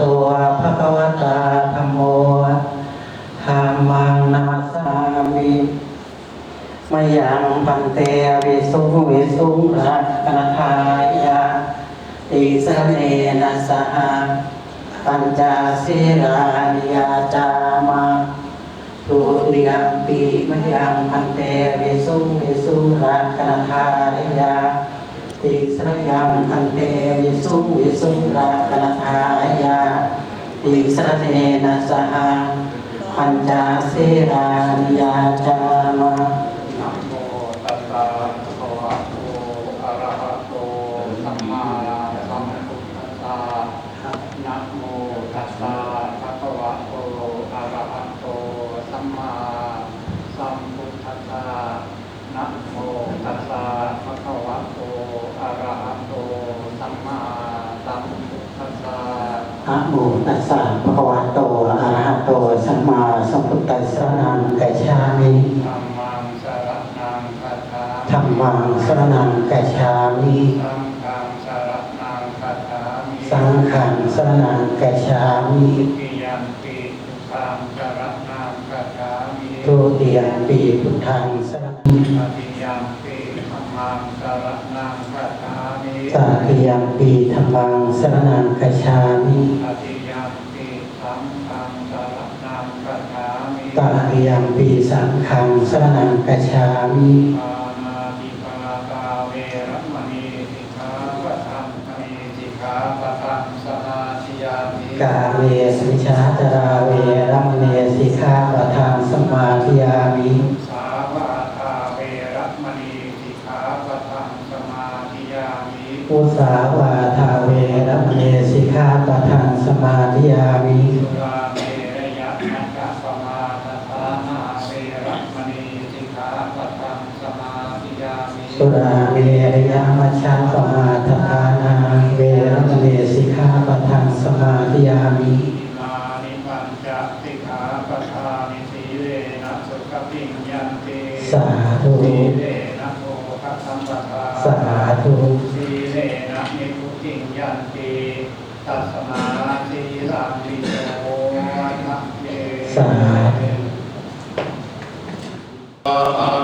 ตัวภะคะวตาธัมโมธรรมังนาสามิมยังพันเตวิสุงวิสุงรักนทายาติสเนนะสหปัญจศีรานิยาจามาทุติยมปีมยังพันเตวิสุงวิสุงรักนทายา ติสรยังอันเตวิสุวิสุราคณทายาติสรเนนะสหปัญจเสรานิยาจามา นะโมตัสสะภะคะวะโตอะระหะโตสัมมาสัมพุทธัสสะนะโมตัสสะภะคะวะโตอะระหะโตสัมมาสัมพุทธัสสะนะโมตัสสะภะคะวะโตอะระหะโตสัมมาสัมพุทธัสสะ อะโมตัสสะภะคะวะโตอะระหะโตสัมมาสัมพุทธัสสะนังกัจฉามิ ธัมมังสรณังคัจฉามิ ธัมมังสรณัง กัจฉามิสังฆังสรณังคัจฉามิสังฆังสรณังกัจฉามิปิยัมปิทุกขังสรณังคัจฉามิทุติยมปีพุทธังสรณังปฏิยัมปิธัมมังสรณังคัจฉามิตาติยมปีธัมมังสรณังกัจฉามิปฏิยัมปิสังฆังสรณังคัจฉามิตาติยมปีสังฆังสรณังกัจฉามิ ปานาติปาตาเวรมณีสิกขาปะทังคณีสิกขาปะทังสมาธิยามิ กาเมสุชาจาราเวรัมเนสิกขาปะทังสมาธิยามิสาวาทาเวรมณีสิกขาปะทังสมาธิยามิอุสาวาทาเวรัมเนสิกขาปะทังสมาธิยามิสุราเมรยะมัจจปมาทฐานาเวรมณีสิกขาปะทังสมาธิยามิสุราเมรยามัชฌาปมา ธุสีเลนะนิพุติญญันติตัสมาสีสัมปิโสนะเยสาธุ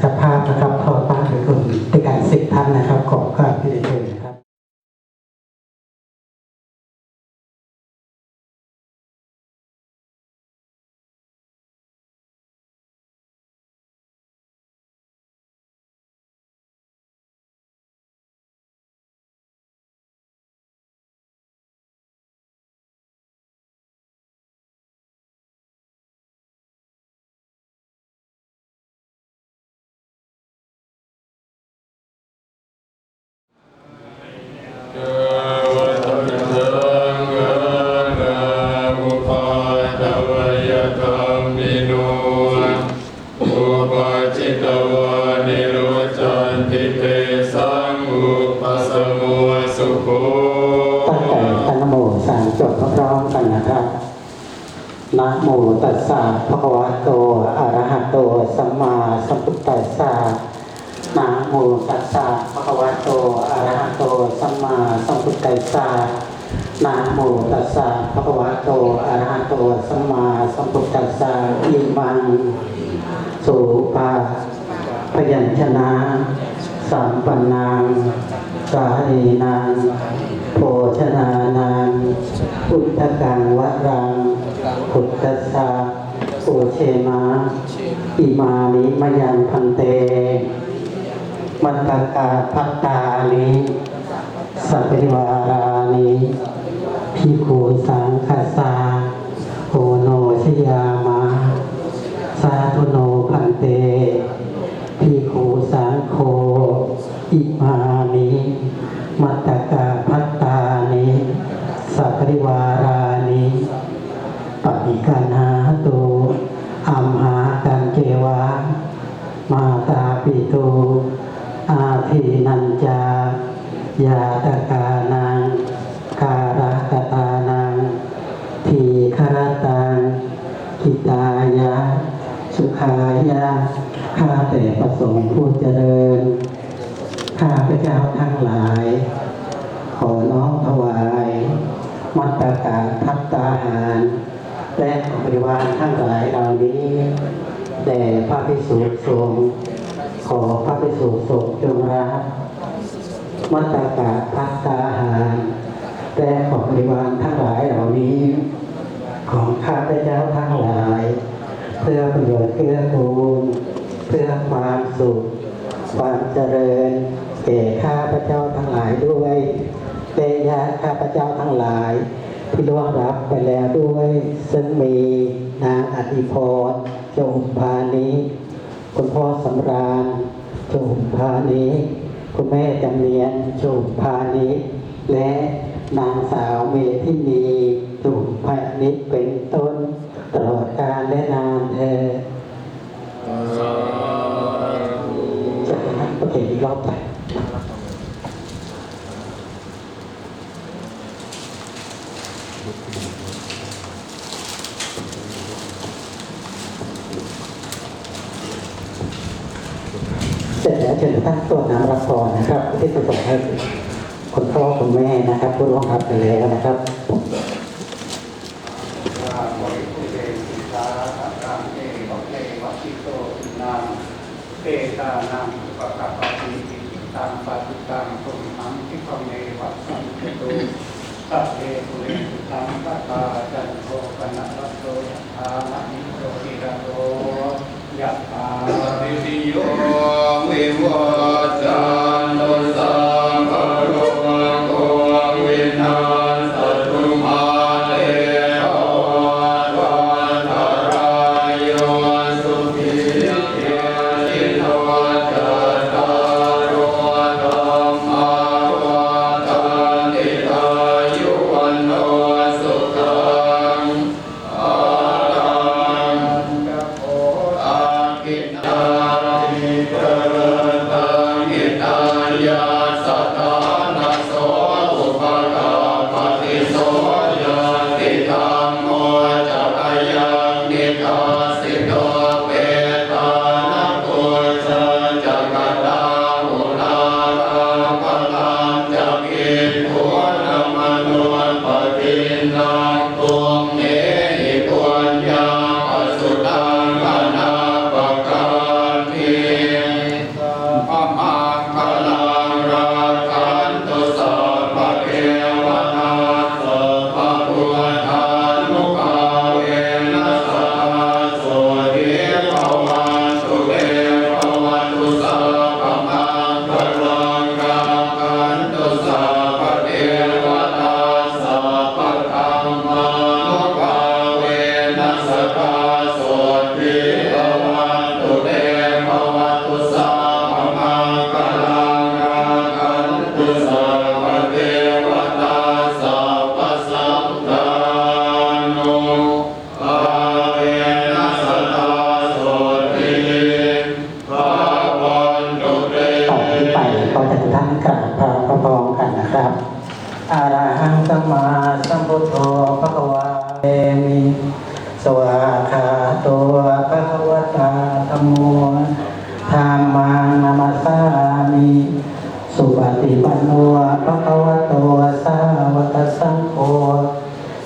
เจ้าภาพนะครับขอต้านเป็นคนติด โมตัสสะภะคะวะโตอะระหะโตสัมมาสัมพุทธัสสะนะโมตัสสะภะคะวะโตอะระหะโตสัมมาสัมพุทธัสสะนะโมตัสสะภะคะวะโตอะระหะโตสัมมาสัมพุทธัสสะอิมังสุปาพยัญชนะสัมปันนังสาลีนังโภชนานังพุทธกังวรัง พุทธสาโอเชมาอิมานิมยังพันเต มันตกาพัตตานิสัพพิวารานิพิคูสังคสาโอโนชยามาสาธุโนพันเตพิคูสังโฆอิมานิมัตตกาพัตตานิสัพพิวารานิ ปฏิกันหาตุอัมหากันเจวะ มาตาปิตุอาทีนันจายาตกานังการะกตานัง ทีคารตังกิตายะ สุขายะ ข้าแต่ประสงค์ผู้เจริญ ข้าพระเจ้าทั้งหลาย ขอน้อมถวาย มัตตการพัตตาหาร และบริวารทั้งหลายเหล่านี้แด่พระพิสุสงฆ์ขอพระพิสุสงฆ์จงรับมัตตกาพัตตาหารและของบริวารทั้งหลายเหล่านี้ ของข้าพเจ้าทั้งหลาย เพื่อประโยชน์เพื่อกูลเพื่อความสุข ความเจริญแก่ข้าพเจ้าทั้งหลายด้วยเตญาติข้าพเจ้าทั้งหลาย ที่ล่วงรับไปแล้วด้วย ซึ่งมีนางอธิพรจงพานิคุณพ่อสำราญจงพานิคุณแม่จำเนียนจงพานิและนางสาวเมธินีจุงพานิเป็นต้น ตลอดกาลและนานเธอญจะนะโอเคอีกรอบไป เสร็จแล้วเชิญท่านตัวน้ำรับพรนะครับ ที่ประสงให้คุณพ่อคุณแม่นะครับ ผู้ร่วงรับไปแล้วนะครับเตตัเอวะเอวะชิโตอินังเอตานังอุปกัปะติอิทิตังปะติตังตุมหังคิปะเมวัสสันตุสัพเพปุรสิตังปะตาจันโทปนะระโตยะธามะนิโตติระโตยะธาติติโย ตัวภะควตาธัมโมธรรมานามาสามิสุปฏิปันโนภะคะวะโตสาวกสังโฆ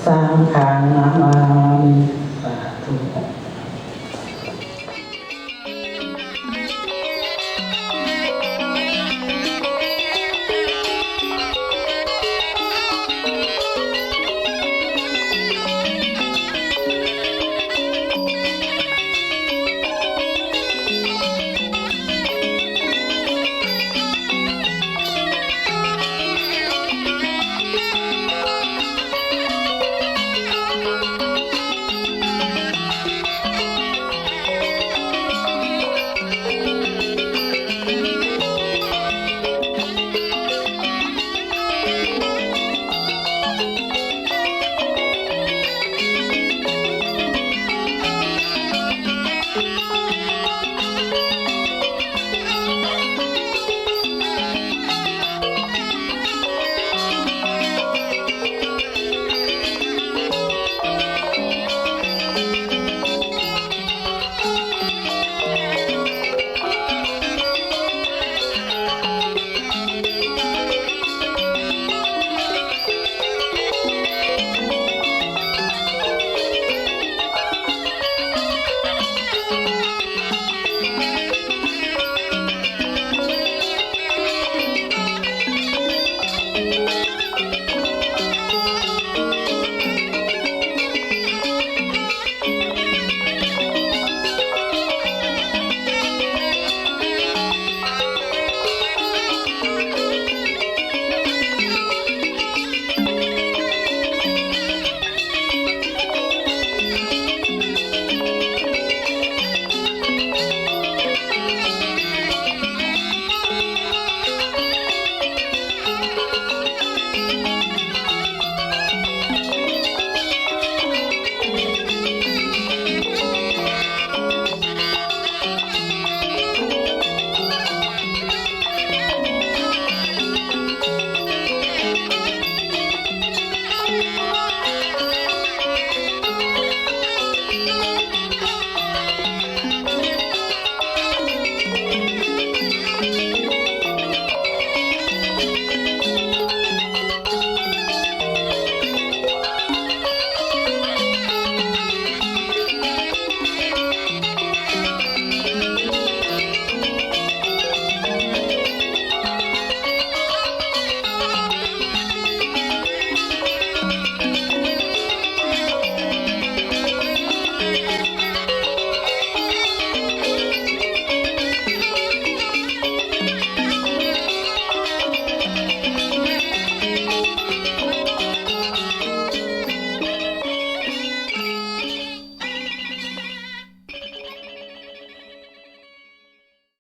สังฆังนามา